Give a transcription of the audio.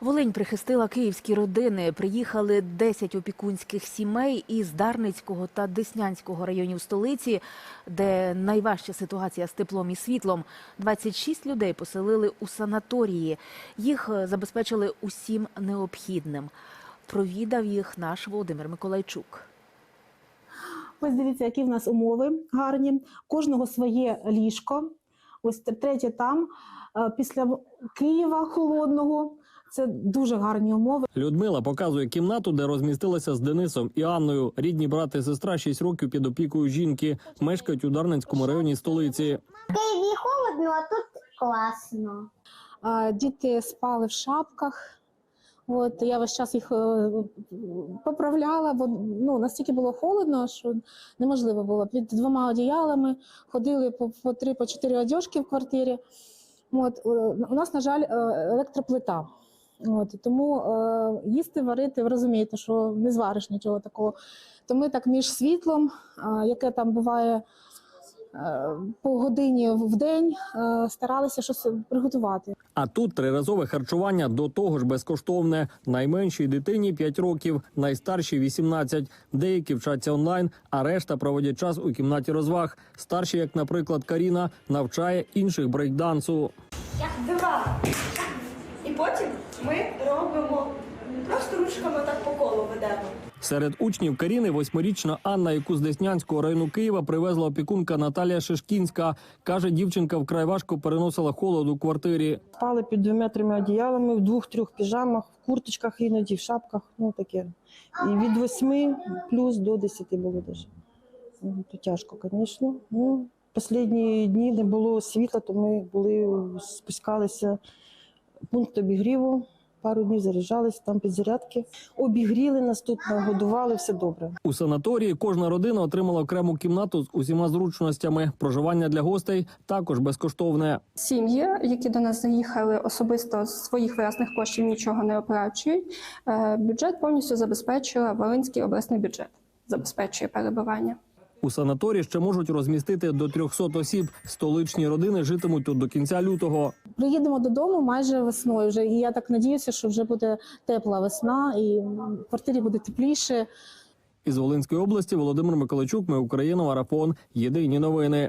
Волинь прихистила київські родини. Приїхали 10 опікунських сімей із Дарницького та Деснянського районів столиці, де найважча ситуація з теплом і світлом. 26 людей поселили у санаторії. Їх е, забезпечили усім необхідним. Провідав їх наш Володимир Миколайчук. Ось дивіться, які в нас умови гарні. Кожного своє ліжко. Ось третє там. Е, Після Києва холодного. Це дуже гарні умови. Людмила показує кімнату, де розмістилася з Денисом і Анною. Рідні брат і сестра 6 років під опікою жінки. Мешкають у Дарницькому районі столиці. В Києві холодно, а тут класно. Діти спали в шапках. От я весь час їх е, поправляла, бо ну настільки було холодно, що неможливо було. Під двома одіялами ходили по, по три, по чотири одяжки в квартирі. От у нас, на жаль, е, електроплита. От тому е, їсти, варити, ви розумієте, що не звариш нічого такого. То ми так між світлом, е, яке там буває е, по годині в день, е, старалися щось приготувати. А тут триразове харчування до того ж безкоштовне. Найменшій дитині 5 років, найстаршій 18. Деякі вчаться онлайн, а решта проводять час у кімнаті розваг. Старші, як, наприклад, Каріна, навчає інших брейкдансу. Два. І потім ми робимо просто ручками так по колу ведемо. Серед учнів Каріни восьмирічна Анна, яку з Деснянського району Києва привезла опікунка Наталія Шишкінська. Каже, дівчинка вкрай важко переносила холод у квартирі. Спали під двома трьома одіялами, в двох-трьох піжамах, в курточках іноді, в шапках, ну таке. І від восьми плюс до десяти було даже. Ну, То тяжко, звісно. Ну, Останні дні не було світла, то ми були, спускалися пункт обігріву, пару днів заряджались, там підзарядки. Обігріли нас тут, нагодували, все добре. У санаторії кожна родина отримала окрему кімнату з усіма зручностями. Проживання для гостей також безкоштовне. Сім'ї, які до нас заїхали особисто з своїх власних коштів, нічого не оплачують. Е, Бюджет повністю забезпечила Волинський обласний бюджет, забезпечує перебування. У санаторії ще можуть розмістити до 300 осіб. Столичні родини житимуть тут до кінця лютого. Приїдемо додому майже весною вже, і я так надіюся, що вже буде тепла весна, і в квартирі буде тепліше. Із Волинської області Володимир Миколайчук. Ми Україна. Марафон. Єдині новини.